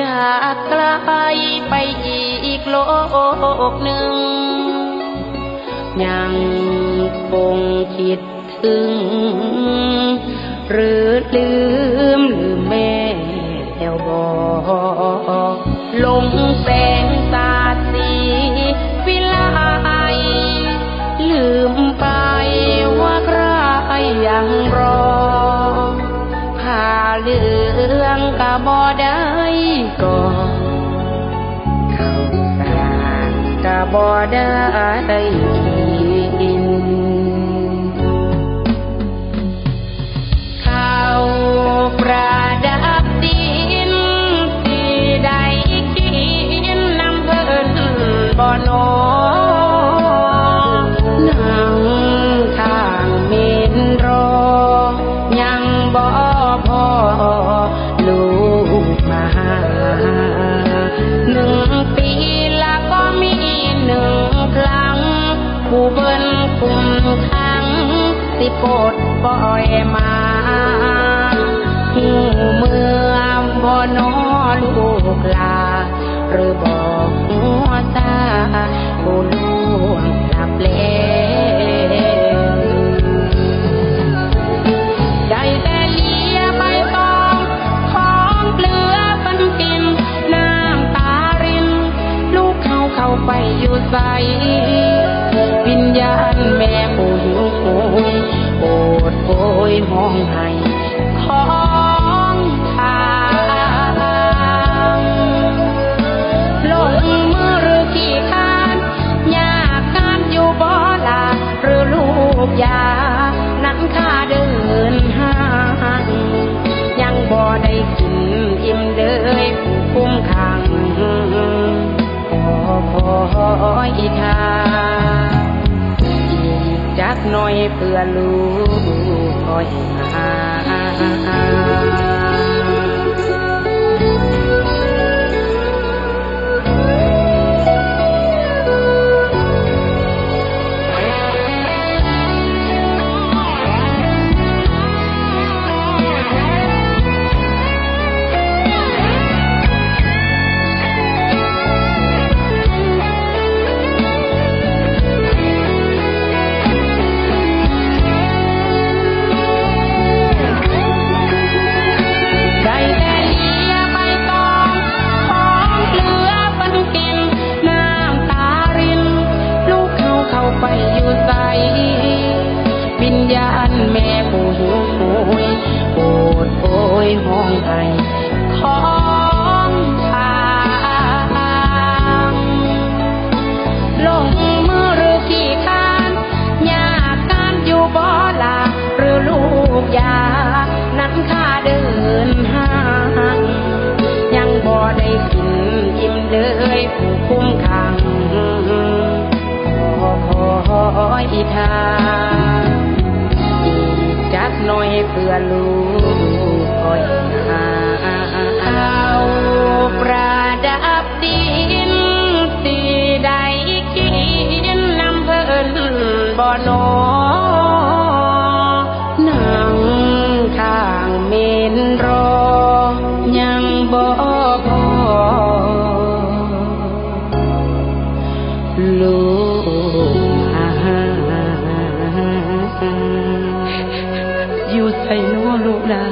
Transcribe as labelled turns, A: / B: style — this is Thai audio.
A: จากไกลไปอีกโลกหนึ่ง ยังคงคิดถึง หรือลืมหรือแม่แถวบอกลงแสงสาสีวิไลลืมไปว่าใครยังรอผ่าเหลืองกะบอได้ بدا عليك สิโปดปล่อยมาหูเมื่อบ่นอลูกลา หรือบอกหัวตาผู้ล่วงหลับแล้วได้แต่เลียใบตองของเกลือปันกินน้ำตารินลูกเขาเข้าไปอยู่ใส น้อยเพื่อลูกคอยหา แม่ผู้หิวโหยโอดโอยห้องไห้ของทางลงมือหรือขี้คานยากการอยู่บ่ลาหรือลูกยา นั้นข้าเดินห้างยังบ่ได้กินอิ่มเลยผู้คุ้มขังขอคอยทาง น่อยเพื่อลูกคอยหาข้าประดับดินสิได้กินน้ำเพิ่นบ่อนอนั่งข้างเมนรอ ยังบ่พอลูก อยู่ใส่นอลูกหลา